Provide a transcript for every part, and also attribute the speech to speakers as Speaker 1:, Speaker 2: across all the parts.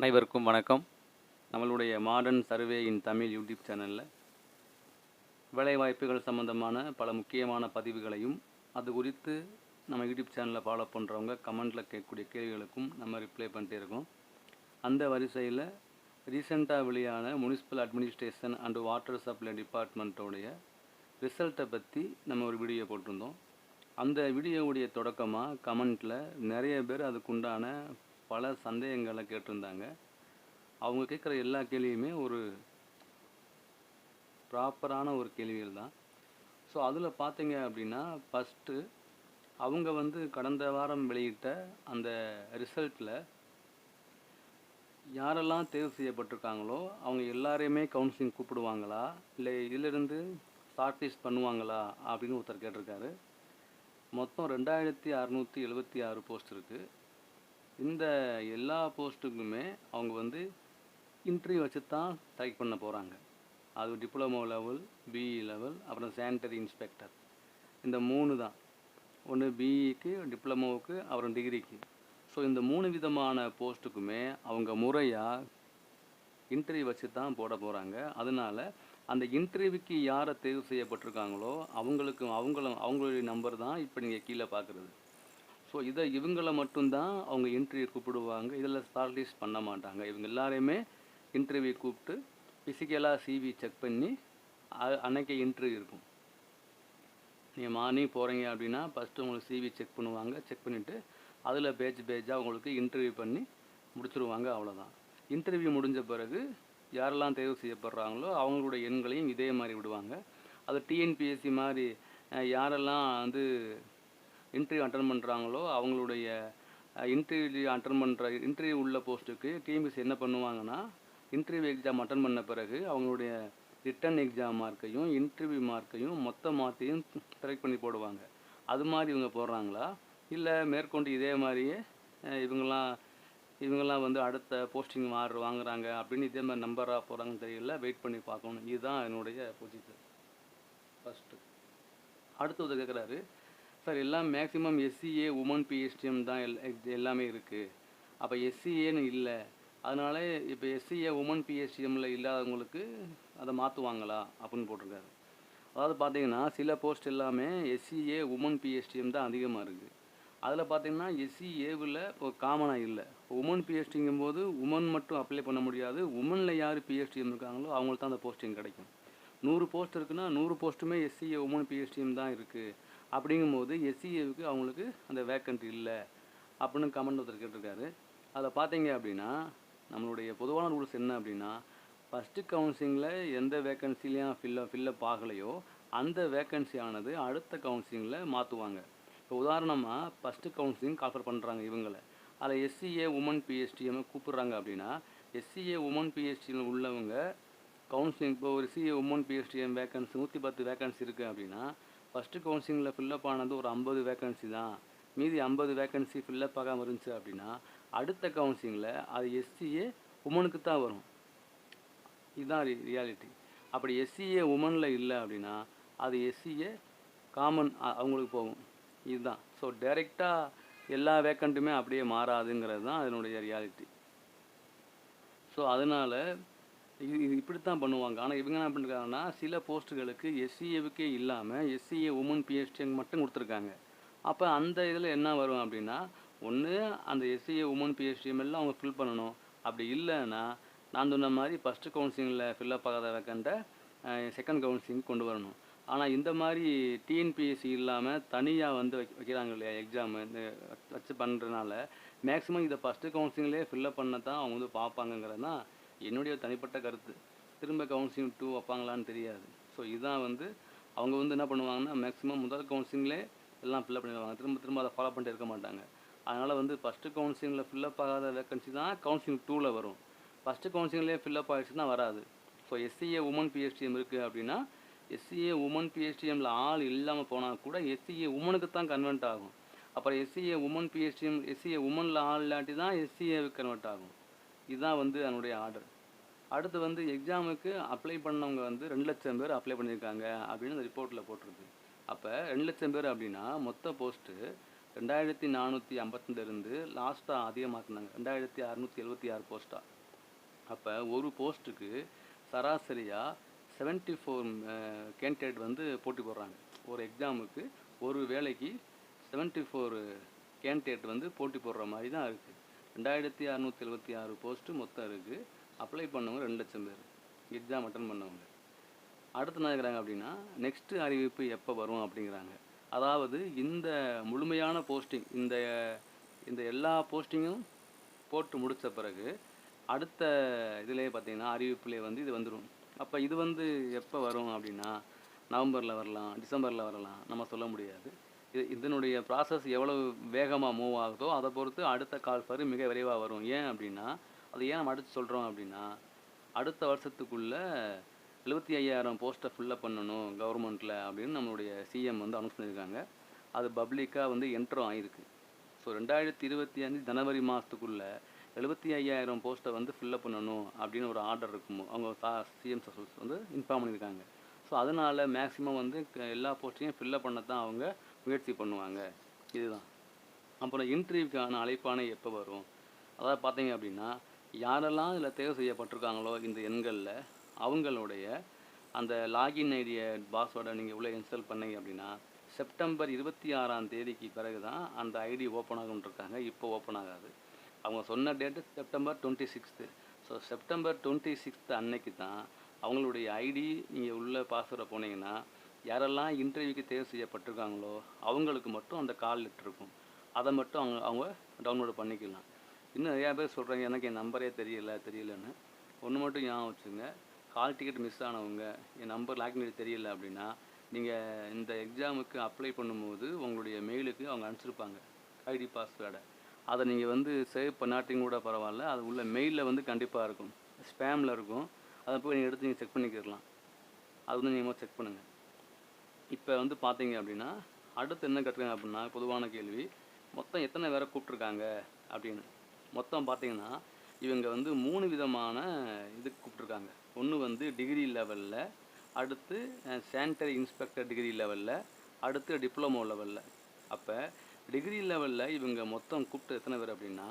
Speaker 1: அனைவருக்கும் வணக்கம். நம்மளுடைய modern survey in Tamil YouTube சேனலில் வேலைவாய்ப்புகள் சம்பந்தமான பல முக்கியமான பதிவுகளையும் அது குறித்து நம்ம யூடியூப் சேனலில் ஃபாலோ பண்ணுறவங்க கமெண்ட்டில் கேட்கக்கூடிய கேள்விகளுக்கும் நம்ம ரிப்ளை பண்ணிட்டே இருக்கோம். அந்த வரிசையில் ரீசெண்டாக வெளியான municipal administration and water supply டிபார்ட்மெண்ட்டோடைய ரிசல்ட்டை பற்றி நம்ம ஒரு வீடியோ போட்டிருந்தோம். அந்த வீடியோவுடைய தொடக்கமாக கமெண்ட்டில் நிறைய பேர் அதுக்குண்டான பல சந்தேகங்களை கேட்டிருந்தாங்க. அவங்க கேட்குற எல்லா கேள்வியுமே ஒரு ப்ராப்பரான ஒரு கேள்விகள் தான். ஸோ அதில் பார்த்தீங்க அப்படின்னா ஃபஸ்ட்டு அவங்க வந்து கடந்த வாரம் வெளியிட்ட அந்த ரிசல்ட்டில் யாரெல்லாம் தேர்வு செய்யப்பட்டிருக்காங்களோ அவங்க எல்லாரையுமே கவுன்சிலிங் கூப்பிடுவாங்களா? இல்லை இதிலிருந்து ஷார்ட்லிஸ்ட் பண்ணுவாங்களா? அப்படின்னு ஒருத்தர் கேட்டிருக்காரு. மொத்தம் ரெண்டாயிரத்தி அறநூற்றி எழுபத்தி ஆறு போஸ்ட் இருக்குது இந்த எல்லா போஸ்ட்டுக்குமே அவங்க வந்து இன்டர்வியூ வச்சு தான் செலக்ட் பண்ண போகிறாங்க அது டிப்ளமோ லெவல் பிஇ லெவல் அப்புறம் சானிட்டரி இன்ஸ்பெக்டர் இந்த மூணு தான். ஒன்று பிஇக்கு டிப்ளமோவுக்கு அப்புறம் டிகிரிக்கு ஸோ இந்த மூணு விதமான போஸ்ட்டுக்குமே அவங்க முறையாக இன்டர்வியூ வச்சு தான் போட போகிறாங்க அதனால அந்த இன்டர்வியூக்கு யாரை தேர்வு செய்யப்பட்டிருக்காங்களோ அவங்களுக்கும் அவங்களும் அவங்களுடைய நம்பர் தான் இப்போ நீங்கள் கீழே பார்க்குறது. ஸோ இதை இவங்களை மட்டும்தான் அவங்க இன்டர்வியூ கூப்பிடுவாங்க. இதில் ஷார்ட்லிஸ்ட் பண்ண மாட்டாங்க. இவங்க எல்லாரையுமே இன்டர்வியூ கூப்பிட்டு ஃபிசிக்கலாக சிவி செக் பண்ணி அ- அன்னைக்கு இன்டர்வியூ இருக்கும். நீங்கள் மார்னிங் போகிறீங்க அப்படின்னா ஃபஸ்ட்டு உங்களுக்கு சிவி செக் பண்ணுவாங்க. செக் பண்ணிவிட்டு அதில் பேஜ் பேஜாக உங்களுக்கு இன்டர்வியூ பண்ணி முடிச்சுருவாங்க அவ்வளோதான் இன்டர்வியூ முடிஞ்ச பிறகு யாரெல்லாம் தேர்வு செய்யப்படுறாங்களோ அவங்களுடைய எண்களையும் இதே மாதிரி விடுவாங்க. அது டிஎன்பிஎஸ்சி மாதிரி யாரெல்லாம் வந்து இன்டர்வியூ அட்டன் பண்ணுறாங்களோ அவங்களுடைய இன்டர்வியூ அட்டன் பண்ணுற இன்டர்வியூ உள்ள போஸ்ட்டுக்கு டிஎம்எஸ் என்ன பண்ணுவாங்கன்னா இன்டர்வியூ எக்ஸாம் அட்டன் பண்ண பிறகு அவங்களுடைய ரிட்டன் எக்ஸாம் மார்க்கையும் இன்டர்வியூ மார்க்கையும் மொத்த மார்க்கையும் செலக்ட் பண்ணி போடுவாங்க. அது மாதிரி இவங்க போடுறாங்களா? இல்லை மேற்கொண்டு இதே மாதிரியே இவங்கெல்லாம் இவங்கெல்லாம் வந்து அடுத்த போஸ்டிங் மாறு வாங்குறாங்க அப்படின்னு இதே மாதிரி நம்பராக போகிறாங்கன்னு தெரியல வெயிட் பண்ணி பார்க்கணும். இதுதான் என்னுடைய பொசிஷன் ஃபஸ்ட்டு அடுத்தது கேட்குறாரு சார் எல்லாம் மேக்ஸிமம் எஸ்சிஏ உமன் பிஹெச்டிஎம் தான் எல் எல்லாமே இருக்குது அப்போ எஸ்சிஏன்னு இல்லை. அதனால இப்போ எஸ்சிஏ உமன் பிஹெச்டிஎம்மில் இல்லாதவங்களுக்கு அதை மாற்றுவாங்களா அப்படின்னு போட்டிருக்காரு. அதாவது பார்த்தீங்கன்னா சில போஸ்ட் எல்லாமே எஸ்சிஏ உமன் பிஹெச்டிஎம் தான் அதிகமாக இருக்குது அதில் பார்த்தீங்கன்னா எஸ்சிஏவில் ஒரு காமனாக இல்லை. உமன் பிஹெச்டிங்கும் போது உமன் மட்டும் அப்ளை பண்ண முடியாது. உமனில் யார் பிஹெச்டிஎம் இருக்காங்களோ அவங்களுக்கு தான் அந்த போஸ்டிங் கிடைக்கும். நூறு போஸ்ட் இருக்குன்னா நூறு போஸ்ட்டுமே எஸ்சிஏ உமன் பிஹெச்டிஎம் தான் இருக்குது அப்படிங்கும்போது எஸ்சிஏவுக்கு அவங்களுக்கு அந்த வேக்கண்ட் இல்லை அப்படின்னு கமெண்ட் ஒருத்தர் கேட்டிருக்காரு. அதில் பார்த்தீங்க அப்படின்னா நம்மளுடைய பொதுவான ரூல்ஸ் என்ன அப்படின்னா ஃபஸ்ட்டு கவுன்சிலிங்கில் எந்த வேக்கன்சிலையும் ஃபில்ல ஃபில்லப் ஆகலையோ அந்த வேக்கன்சியானது அடுத்த கவுன்சிலிங்கில் மாற்றுவாங்க இப்போ உதாரணமாக ஃபஸ்ட்டு கவுன்சிலிங் கால்ஃபர் பண்ணுறாங்க இவங்களை. அதில் எஸ்சிஏ உமன் பிஎஸ்டிஎம் கூப்பிட்றாங்க அப்படின்னா எஸ்சிஏ உமன் பிஹெச்டியில் உள்ளவங்க கவுன்சிலிங் இப்போ ஒரு சிஏ உமன் பிஎஸ்டிஎம் வேக்கன்சி நூற்றி பத்து வேக்கன்சி இருக்குது அப்படின்னா ஃபஸ்ட்டு கவுன்சிலிங்கில் ஃபில்லப் ஆனது ஒரு ஐம்பது வேக்கன்சி தான். மீதி ஐம்பது வேக்கன்சி ஃபில்லப் ஆகாமல் இருந்துச்சு அப்படின்னா அடுத்த கவுன்சிலிங்கில் அது எஸ்சிஏ உமனுக்கு தான் வரும். இதுதான் ரியாலிட்டி அப்படி எஸ்சிஏ உமனில் இல்லை அப்படின்னா அது எஸ்சிஏ காமன் அவங்களுக்கு போகும். இதுதான். ஸோ டைரெக்டாக எல்லா வேக்கண்ட்டுமே அப்படியே மாறாதுங்கிறது தான் அதனுடைய ரியாலிட்டி ஸோ அதனால் இது இது இப்படி தான் பண்ணுவாங்க. ஆனால் இவங்க என்ன பண்ணிருக்காங்கன்னா சில போஸ்ட்டுகளுக்கு எஸ்சிஏவுக்கே இல்லாமல் எஸ்சிஏ உமன் பிஹெச்டிங்க மட்டும் கொடுத்துருக்காங்க. அப்போ அந்த இதில் என்ன வரும் அப்படின்னா ஒன்று அந்த எஸ்சிஏ உமன் பிஹெச்டிஎம் எல்லாம் அவங்க ஃபில் பண்ணணும். அப்படி இல்லைன்னா நான் சொன்ன மாதிரி ஃபஸ்ட்டு கவுன்சிலிங்கில் ஃபில்லப் ஆகாத வேக்கண்ட்டை செகண்ட் கவுன்சிலிங் கொண்டு வரணும். ஆனால் இந்த மாதிரி டிஎன்பிஎஸ்சி இல்லாமல் தனியாக வந்து வைக்க வைக்கிறாங்க இல்லையா எக்ஸாமு இந்த வச்சு பண்ணுறதுனால மேக்ஸிமம் இதை ஃபஸ்ட்டு கவுன்சிலிங்லேயே ஃபில்லப் பண்ண தான் அவங்க வந்து பார்ப்பாங்கங்கிறது தான் என்னுடைய தனிப்பட்ட கருத்து. திரும்ப கவுன்சிலிங் டூ வைப்பாங்களான்னு தெரியாது. ஸோ இதுதான் வந்து அவங்க வந்து என்ன பண்ணுவாங்கன்னா மேக்ஸிமம் முதல் கவுன்சிலிங்லே எல்லாம் ஃபில்லப் பண்ணிடுவாங்க. திரும்ப திரும்ப அதை ஃபாலோ பண்ணிட்டு இருக்க மாட்டாங்க. அதனால் வந்து ஃபஸ்ட்டு கவுன்சிலிங்கில் ஃபில்லப் ஆகாத வேக்கன்சி தான் கவுன்சிலிங் டூவில் வரும். ஃபஸ்ட்டு கவுன்சிலிங்லேயே ஃபில்லப் ஆகிடுச்சுன்னா வராது. ஸோ எஸ்சிஏ உமன் பிஹெச்டிஎம் இருக்குது அப்படின்னா எஸ்சிஏ உமன் பிஹெச்டிஎம்மில் ஆள் இல்லாமல் போனால் கூட எஸ்சிஏ உமனுக்கு தான் கன்வெர்ட் ஆகும். அப்புறம் எஸ்சிஏ உமன் பிஹெச்டிஎம் எஸ்சிஏ உமனில் ஆள் இல்லாட்டி தான் எஸ்சிஏவுக்கு கன்வெர்ட் ஆகும். இதுதான் வந்து அதனுடைய ஆர்டர் அடுத்து வந்து எக்ஸாமுக்கு அப்ளை பண்ணவங்க வந்து ரெண்டு லட்சம் பேர் அப்ளை பண்ணியிருக்காங்க அப்படின்னு அந்த ரிப்போர்ட்டில் போட்டிருக்கு. அப்போ ரெண்டு லட்சம் பேர் அப்படின்னா மொத்த போஸ்ட்டு ரெண்டாயிரத்தி நானூற்றி ஐம்பத்திலேருந்து லாஸ்ட்டாக அதிகமாக்குனாங்க ரெண்டாயிரத்தி அறநூற்றி எழுபத்தி ஆறு போஸ்ட்டாக அப்போ ஒரு போஸ்ட்டுக்கு சராசரியாக செவன்ட்டி ஃபோர் கேண்டிடேட் வந்து போட்டி போடுறாங்க. ஒரு எக்ஸாமுக்கு ஒரு வேலைக்கு செவன்ட்டி ஃபோர் கேண்டிடேட் வந்து போட்டி போடுற மாதிரி தான் இருக்குது ரெண்டாயிரத்தி அறநூற்றி எழுபத்தி ஆறு போஸ்ட்டு மொத்தம் இருக்குது அப்ளை பண்ணவங்க ரெண்டு லட்சம் பேர். எக்ஸாம் அட்டன் பண்ணவங்க. அடுத்து என்ன இருக்கிறாங்க அப்படின்னா நெக்ஸ்ட்டு அறிவிப்பு எப்போ வரும் அப்படிங்கிறாங்க. அதாவது இந்த முழுமையான போஸ்டிங் இந்த இந்த எல்லா போஸ்டிங்கும் போட்டு முடித்த பிறகு அடுத்த இதுலேயே பார்த்தீங்கன்னா அறிவிப்புலேயே வந்து இது வந்துடும் அப்போ இது வந்து எப்போ வரும் அப்படின்னா நவம்பரில் வரலாம் டிசம்பரில் வரலாம் நம்ம சொல்ல முடியாது. இது இதனுடைய ப்ராசஸ் எவ்வளவு வேகமாக மூவ் ஆகுதோ அதை பொறுத்து அடுத்த கால் ஃபரு மிக விரைவாக வரும். ஏன் அப்படின்னா அது ஏன் நம்ம அடித்து சொல்கிறோம் அப்படின்னா அடுத்த வருஷத்துக்குள்ளே எழுபத்தி ஐயாயிரம் போஸ்ட்டை ஃபில்லப் பண்ணணும் கவர்மெண்ட்டில் அப்படின்னு நம்மளுடைய சிஎம் வந்து அனௌன்ஸ் பண்ணியிருக்காங்க. அது பப்ளிக்காக வந்து என்ட்ரும் ஆகிருக்கு ஸோ ரெண்டாயிரத்தி இருபத்தி அஞ்சு ஜனவரி மாதத்துக்குள்ளே எழுபத்தி ஐயாயிரம் போஸ்ட்டை வந்து ஃபில்லப் பண்ணணும் அப்படின்னு ஒரு ஆர்டர் இருக்கும் அவங்க சிஎம் வந்து இன்ஃபார்ம் பண்ணியிருக்காங்க. ஸோ அதனால் மேக்ஸிமம் வந்து எல்லா போஸ்ட்டையும் ஃபில்லப் பண்ண தான் அவங்க முயற்சி பண்ணுவாங்க. இதுதான். அப்புறம் இன்டர்வியூக்கான அழைப்பானை எப்போ வரும்? அதாவது பார்த்தீங்க அப்படின்னா யாரெல்லாம் இதில் தேர்வு செய்யப்பட்டிருக்காங்களோ இந்த எண்களில் அவங்களுடைய அந்த லாகின் ஐடியை பாஸ்வேர்டை நீங்கள் உள்ளே இன்ஸ்டால் பண்ணீங்க அப்படின்னா செப்டம்பர் இருபத்தி ஆறாம் தேதிக்கு பிறகு தான் அந்த ஐடி ஓப்பன் ஆகுன்ட்ருக்காங்க இப்போ ஓப்பன் ஆகாது. அவங்க சொன்ன date September twenty sixth so September twenty sixth அன்னைக்கு தான் அவங்களுடைய ஐடி நீங்கள் உள்ளே பாஸ்வேர்டை போனீங்கன்னா யாரெல்லாம் இன்டர்வியூக்கு தேர்வு செய்யப்பட்டிருக்காங்களோ அவங்களுக்கு மட்டும் அந்த கால் லெட்டர் இருக்கும். அதை மட்டும் அவங்க அவங்க டவுன்லோடு பண்ணிக்கலாம். இன்னும் நிறையா பேர் சொல்கிறாங்க எனக்கு என் நம்பரே தெரியல தெரியலன்னு. ஒன்று மட்டும் ஞாபகம் வச்சுங்க கால் டிக்கெட் மிஸ் ஆனவங்க என் நம்பர் லாக்இன் தெரியல அப்படின்னா நீங்கள் இந்த எக்ஸாமுக்கு அப்ளை பண்ணும்போது உங்களுடைய மெயிலுக்கு அவங்க அனுப்பிச்சிருப்பாங்க. ஐடி பாஸ்வேர்டை அதை நீங்கள் வந்து சேவ் பண்ணாட்டியும் கூட பரவாயில்ல அது உள்ள மெயிலில் வந்து கண்டிப்பாக இருக்கும். ஸ்பேமில் இருக்கும். அதை போய் நீங்கள் எடுத்து நீங்கள் செக் பண்ணிக்கிடலாம் அது வந்து நீங்கள் செக் பண்ணுங்கள் இப்போ வந்து பார்த்தீங்க அப்படின்னா அடுத்து என்ன கற்றுக்காங்க அப்படின்னா பொதுவான கேள்வி மொத்தம் எத்தனை பேரை கூப்பிட்ருக்காங்க அப்படின்னு. மொத்தம் பார்த்தீங்கன்னா இவங்க வந்து மூணு விதமான இதுக்கு கூப்பிட்ருக்காங்க ஒன்று வந்து டிகிரி லெவலில் அடுத்து சானிட்டரி இன்ஸ்பெக்டர் டிகிரி லெவலில் அடுத்து டிப்ளமோ லெவலில் அப்போ டிகிரி லெவலில் இவங்க மொத்தம் கூப்பிட்டு எத்தனை பேர் அப்படின்னா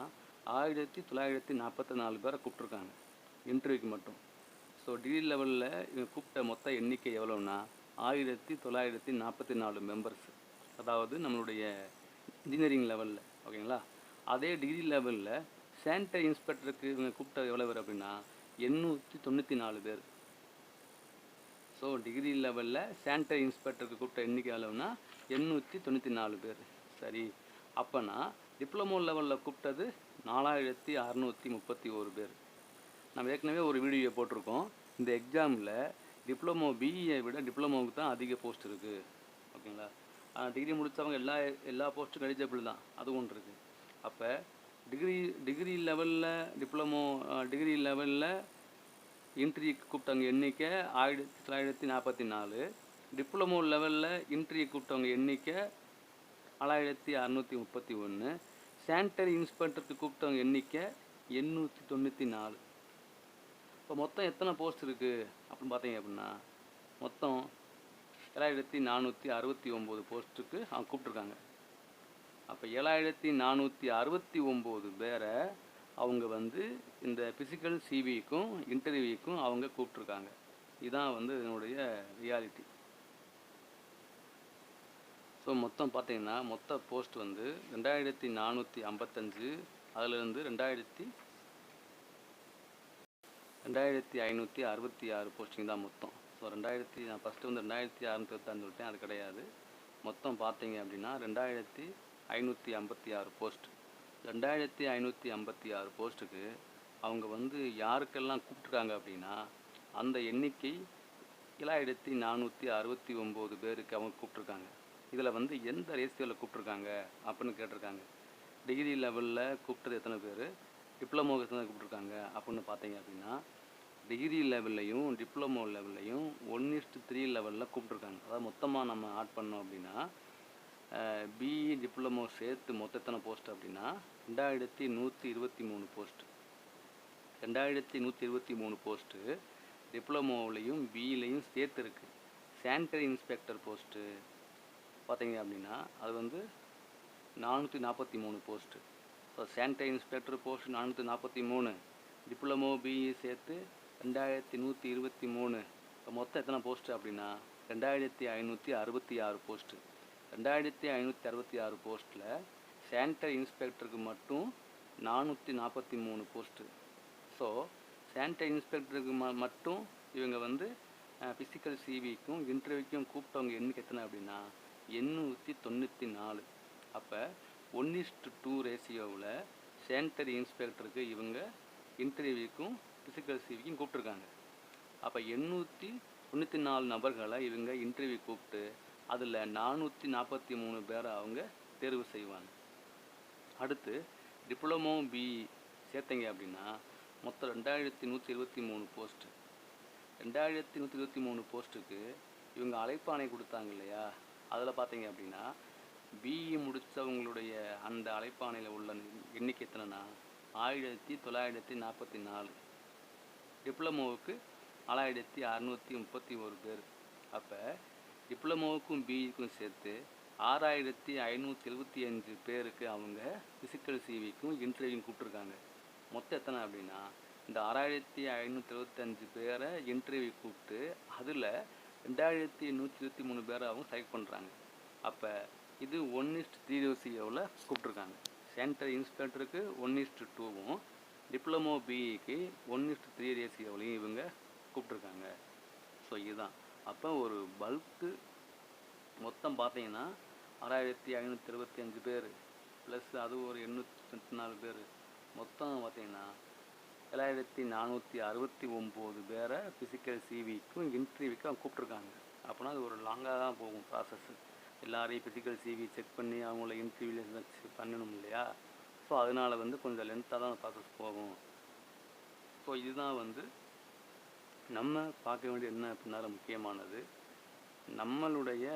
Speaker 1: ஆயிரத்தி தொள்ளாயிரத்தி நாற்பத்தி நாலு பேரை கூப்பிட்ருக்காங்க இன்டர்வியூக்கு மட்டும். ஸோ டிகிரி லெவலில் இவங்க கூப்பிட்ட மொத்த எண்ணிக்கை எவ்வளோன்னா ஆயிரத்தி தொள்ளாயிரத்தி நாற்பத்தி நாலு மெம்பர்ஸ் அதாவது நம்மளுடைய இன்ஜினியரிங் லெவலில் ஓகேங்களா அதே டிகிரி லெவலில் சானிட்டரி இன்ஸ்பெக்டருக்கு இவங்க கூப்பிட்ட எவ்வளோ பேர் அப்படின்னா எண்ணூற்றி தொண்ணூற்றி நாலு பேர். ஸோ டிகிரி லெவலில் சானிட்டரி இன்ஸ்பெக்டருக்கு கூப்பிட்ட எண்ணிக்கை எவ்வளோன்னா எண்ணூற்றி தொண்ணூற்றி நாலு பேர். சரி. அப்போனா டிப்ளமோ லெவலில் கூப்பிட்டது நாலாயிரத்தி அறநூற்றி முப்பத்தி ஒரு பேர். நம்ம ஏற்கனவே ஒரு வீடியோ போட்டிருக்கோம். இந்த எக்ஸாமில் டிப்ளமோ பிஇயை விட டிப்ளமோவுக்கு தான் அதிக போஸ்ட் இருக்குது ஓகேங்களா? டிகிரி முடித்தவங்க எல்லா எல்லா போஸ்ட்டும் எலிஜிபிள் தான். அது ஒன்று இருக்குது அப்போ டிகிரி டிகிரி லெவலில் டிப்ளமோ டிகிரி லெவலில் இன்ட்ரி கூப்பிட்டவங்க எண்ணிக்கை ஆயிரத்தி தொள்ளாயிரத்தி நாற்பத்தி நாலு. டிப்ளமோ லெவலில் இன்ட்ரி கூப்பிட்டவங்க எண்ணிக்கை நாலாயிரத்தி அறநூற்றி முப்பத்தி ஒன்று சானிட்டரி இன்ஸ்பெக்டருக்கு கூப்பிட்டவங்க எண்ணிக்கை எண்ணூற்றி தொண்ணூற்றி நாலு. இப்போ மொத்தம் எத்தனை போஸ்ட் இருக்குது அப்படின்னு பார்த்தீங்க அப்படின்னா மொத்தம் ஏழாயிரத்தி நானூற்றி அறுபத்தி ஒம்பது போஸ்ட்டுக்கு அவங்க கூப்பிட்ருக்காங்க அப்போ ஏழாயிரத்தி நானூற்றி அறுபத்தி ஒம்பது பேரை அவங்க வந்து இந்த ஃபிசிக்கல் சிவிக்கும் இன்டர்வியூக்கும் அவங்க கூப்பிட்ருக்காங்க இதுதான் வந்து இதனுடைய ரியாலிட்டி ஸோ மொத்தம் பார்த்தீங்கன்னா மொத்த போஸ்ட் வந்து ரெண்டாயிரத்தி நானூற்றி ஐம்பத்தஞ்சு அதிலிருந்து ரெண்டாயிரத்தி ரெண்டாயிரத்தி ஐநூற்றி அறுபத்தி ஆறு போஸ்டிங் தான் மொத்தம். ஸோ ரெண்டாயிரத்தி நான் ஃபஸ்ட்டு வந்து ரெண்டாயிரத்தி அறநூற்றி இருபத்தஞ்சு விட்டேன் அது கிடையாது. மொத்தம் பார்த்தீங்க அப்படின்னா ரெண்டாயிரத்தி ஐநூற்றி ஐம்பத்தி ஆறு போஸ்ட் ரெண்டாயிரத்தி ஐநூற்றி ஐம்பத்தி ஆறு போஸ்ட்டுக்கு அவங்க வந்து யாருக்கெல்லாம் கூப்பிட்ருக்காங்க அப்படின்னா அந்த எண்ணிக்கை ஏழாயிரத்தி நானூற்றி அறுபத்தி ஒம்பது பேருக்கு அவங்க கூப்பிட்ருக்காங்க இதில் வந்து எந்த ரேசியோவில் கூப்பிட்ருக்காங்க அப்படின்னு கேட்டிருக்காங்க. டிகிரி லெவலில் கூப்பிட்டது எத்தனை பேர்? டிப்ளமோக்கு எத்தனை கூப்பிட்ருக்காங்க அப்படின்னு பார்த்தீங்க அப்படின்னா டிகிரி லெவல்லையும் டிப்ளமோ லெவல்லையும் ஒன் இஸ்ட்டு த்ரீ லெவலில் கூப்பிட்ருக்காங்க அதாவது மொத்தமாக நம்ம ஆட் பண்ணோம் அப்படின்னா பிஇ டிப்ளமோ சேர்த்து மொத்த எத்தனை போஸ்ட் அப்படின்னா ரெண்டாயிரத்தி நூற்றி இருபத்தி மூணு போஸ்ட் ரெண்டாயிரத்தி நூற்றி இருபத்தி மூணு போஸ்ட்டு டிப்ளமோவிலையும் பிஇலையும் சேர்த்து இருக்குது சானிட்டரி இன்ஸ்பெக்டர் போஸ்ட்டு பார்த்தீங்க அப்படின்னா அது வந்து நானூற்றி நாற்பத்தி மூணு post so sanitary inspector post நானூற்றி நாற்பத்தி மூணு. டிப்ளமோ பிஇ சேர்த்து ரெண்டாயிரத்தி நூற்றி இருபத்தி மூணு. இப்போ மொத்தம் எத்தனை போஸ்ட்டு அப்படின்னா ரெண்டாயிரத்தி ஐநூற்றி அறுபத்தி ஆறு போஸ்ட்டு ரெண்டாயிரத்தி ஐநூற்றி அறுபத்தி ஆறு போஸ்ட்டில் சானிடரி இன்ஸ்பெக்டருக்கு மட்டும் நானூற்றி நாற்பத்தி மூணு போஸ்ட்டு ஸோ சானிடரி இன்ஸ்பெக்டருக்கு ம மட்டும் இவங்க வந்து ஃபிசிக்கல் சிவிக்கும் இன்டர்வியூக்கும் கூப்பிட்டவங்க எண்ணிக்கை எத்தனை அப்படின்னா எண்ணூற்றி தொண்ணூற்றி நாலு. அப்போ ஒன் இஸ்ட் டூ ரேஷியோவில் சானிடரி இன்ஸ்பெக்டருக்கு இவங்க இன்டர்வியூக்கும் பிசிக்கல் சிவிக்கும் கூப்பிட்ருக்காங்க அப்போ எண்ணூற்றி தொண்ணூற்றி நாலு நபர்களை இவங்க இன்டர்வியூ கூப்பிட்டு அதில் நானூற்றி நாற்பத்தி மூணு பேரை அவங்க தேர்வு செய்வாங்க. அடுத்து டிப்ளமோ பிஇ சேர்த்தங்க அப்படின்னா மொத்தம் ரெண்டாயிரத்தி நூற்றி இருபத்தி மூணு போஸ்ட்டு ரெண்டாயிரத்தி நூற்றி இருபத்தி மூணு போஸ்ட்டுக்கு இவங்க அழைப்பாணை கொடுத்தாங்க இல்லையா? அதில் பார்த்தீங்க அப்படின்னா பிஇ முடித்தவங்களுடைய அந்த அழைப்பாணையில் உள்ள எண்ணிக்கை எத்தனைனா ஆயிரத்தி தொள்ளாயிரத்தி நாற்பத்தி நாலு. டிப்ளமோவுக்கு நாலாயிரத்தி அறநூற்றி முப்பத்தி ஒரு பேர். அப்போ டிப்ளமோவுக்கும் பிஇக்கும் சேர்த்து ஆறாயிரத்தி ஐநூற்றி எழுபத்தி அஞ்சு பேருக்கு அவங்க ஃபிசிக்கல் சிவிக்கும் இன்டர்வியூ கூப்பிட்ருக்காங்க மொத்தம் எத்தனை அப்படின்னா இந்த ஆறாயிரத்தி ஐநூற்றி எழுபத்தஞ்சு பேரை இன்டர்வியூ கூப்பிட்டு அதில் ரெண்டாயிரத்தி நூற்றி இருபத்தி மூணு பேரை அவங்க செலக்ட் பண்ணுறாங்க அப்போ இது ஒன் இஸ்ட் த்ரீ ரேசியோவில் கூப்பிட்ருக்காங்க சென்டர் இன்ஸ்பெக்டருக்கு ஒன் இஸ்ட் டூவும் டிப்ளமோ பிஇக்கு ஒன் இஸ்ட் த்ரீ ரேசியோவிலையும் இவங்க கூப்பிட்ருக்காங்க ஸோ இதுதான். அப்போ ஒரு பல்க்கு மொத்தம் பார்த்தீங்கன்னா ஆறாயிரத்தி ஐநூற்றி இருபத்தி அஞ்சு பேர் ப்ளஸ் அது ஒரு எண்ணூற்றி தொண்ணூற்றி நாலு பேர். மொத்தம் பார்த்தீங்கன்னா ஏழாயிரத்தி நானூற்றி அறுபத்தி ஒம்பது பேரை ஃபிசிக்கல் சிவிக்கும் இன்டர்வியூக்கும் கூப்பிட்ருக்காங்க அப்படின்னா அது ஒரு லாங்காக தான் போகும் ப்ராசஸ்ஸு எல்லாரையும் ஃபிசிக்கல் சிவி செக் பண்ணி அவங்கள இன்டர்வியூவில் பண்ணணும் இல்லையா? ஸோ அதனால் வந்து கொஞ்சம் லென்த்தாக தான் ப்ராசஸ் போகும். ஸோ இதுதான் வந்து நம்ம பார்க்க வேண்டிய என்ன அப்படின்னால முக்கியமானது. நம்மளுடைய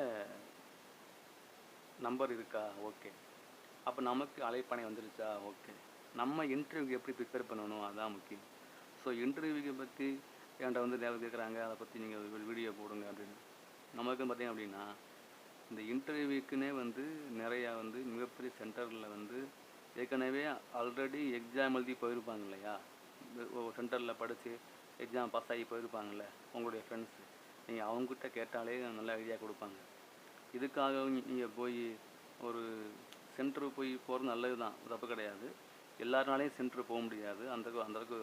Speaker 1: நம்பர் இருக்கா? ஓகே அப்போ நமக்கு அலைப்பனை வந்துருச்சா? ஓகே நம்ம இன்டர்வியூக்கு எப்படி ப்ரிப்பேர் பண்ணணும்? அதுதான் முக்கியம். ஸோ இன்டர்வியூக்கு பற்றி என்கிட்ட வந்து தேவை கேட்குறாங்க? அதை பற்றி நீங்கள் வீடியோ போடுங்க அப்படின்னு. நமக்கு பார்த்தீங்க அப்படின்னா இந்த இன்டர்வியூக்குன்னே வந்து நிறையா வந்து மிகப்பெரிய சென்டரில் வந்து ஏற்கனவே ஆல்ரெடி எக்ஸாம் எழுதி போயிருப்பாங்க இல்லையா சென்டரில் படித்து எக்ஸாம் பாஸ் ஆகி போயிருப்பாங்கள்ல உங்களுடைய ஃப்ரெண்ட்ஸு நீங்கள் அவங்ககிட்ட கேட்டாலே நல்ல ஐடியா கொடுப்பாங்க. இதுக்காக நீங்கள் போய் ஒரு சென்டரு போய் போகிறது நல்லது தான் தப்பு கிடையாது. எல்லாருனாலையும் சென்டர் போக முடியாது. அந்த அந்தளவுக்கு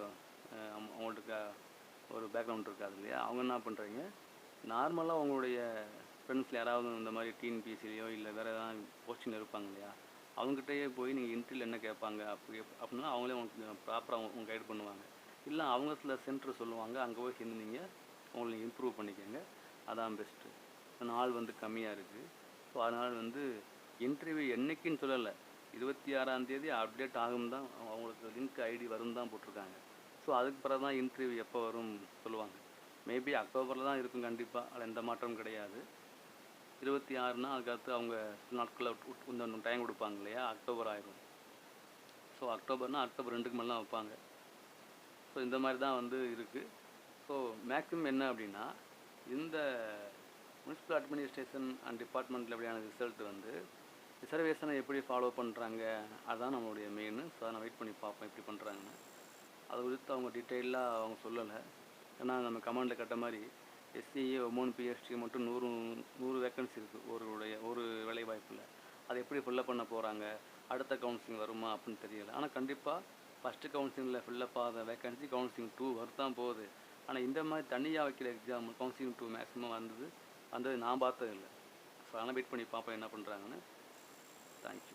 Speaker 1: அவங்களுக்கு ஒரு பேக்ரவுண்ட் இருக்காது இல்லையா? அவங்க என்ன பண்ணுறீங்க நார்மலாக உங்களுடைய ஃப்ரெண்ட்ஸில் யாராவது இந்த மாதிரி டிஎன்பிஎஸ்சிலையோ இல்லை வேறு ஏதாவது போஸ்டிங் இருப்பாங்க இல்லையா? அவங்ககிட்டயே போய் நீங்கள் இன்டர்வியூ என்ன கேட்பாங்க அப்படி அப்படின்னா அவங்களே உங்களுக்கு ப்ராப்பராக அவங்க கைட் பண்ணுவாங்க. இல்லை அவங்க சில சென்டர் சொல்லுவாங்க. அங்கே போய் சேர்ந்து நீங்கள் உங்களை இம்ப்ரூவ் பண்ணிக்கோங்க. அதான் பெஸ்ட்டு நாள் வந்து கம்மியாக இருக்குது ஸோ அதனால் வந்து இன்டர்வியூ என்றைக்குன்னு சொல்லலை. இருபத்தி ஆறாம் தேதி அப்டேட் ஆகும் தான் அவங்களுக்கு லிங்க் ஐடி வரும் தான் போட்டிருக்காங்க. ஸோ அதுக்கு பிறகு தான் இன்டர்வியூ எப்போ வரும் சொல்லுவாங்க. மேபி அக்டோபரில் தான் இருக்கும் கண்டிப்பாக அதில் எந்த மாற்றமும் கிடையாது. இருபத்தி ஆறுனா அதுக்கடுத்து அவங்க சில நாட்களில் கொஞ்சம் டைம் கொடுப்பாங்க இல்லையா? அக்டோபர் ஆயிரும். ஸோ அக்டோபர்னால் அக்டோபர் ரெண்டுக்கு மேலாம் வைப்பாங்க. ஸோ இந்த மாதிரி தான் வந்து இருக்குது ஸோ மேக்ஸிமம் என்ன அப்படின்னா இந்த முனிசிபல் அட்மினிஸ்ட்ரேஷன் அண்ட் டிபார்ட்மெண்ட்டில் எப்படியான ரிசல்ட் வந்து ரிசர்வேஷனை எப்படி ஃபாலோ பண்ணுறாங்க அதுதான் நம்மளுடைய மெயின் ஸோ அதை நான் வெயிட் பண்ணி பார்ப்போம் எப்படி பண்ணுறாங்கன்னு அதை குறித்து அவங்க டீட்டெயிலாக அவங்க சொல்லலை. ஏன்னா நம்ம கமாண்டில் கட்ட மாதிரி எஸ்சிஏ ஒமோன் பிஎஸ்டி மட்டும் நூறு நூறு வேக்கன்சி இருக்குது ஒருடைய ஒரு வேலை வாய்ப்பில் அதை எப்படி ஃபில்லப் பண்ண போகிறாங்க அடுத்த கவுன்சிலிங் வருமா அப்படின்னு தெரியல. ஆனால் கண்டிப்பாக ஃபஸ்ட்டு கவுன்சிலிங்கில் ஃபில்லப் ஆகாத வேக்கன்சி கவுன்சிலிங் டூ வருத்தான் போகுது. ஆனால் இந்த மாதிரி தனியாக வைக்கிற எக்ஸாம் கவுன்சிலிங் டூ மேக்ஸிமம் வந்தது வந்தது நான் பார்த்தது இல்லை ஸோ அதனால் வெயிட் பண்ணி பார்ப்போம் என்ன பண்ணுறாங்கன்னு தேங்க்யூ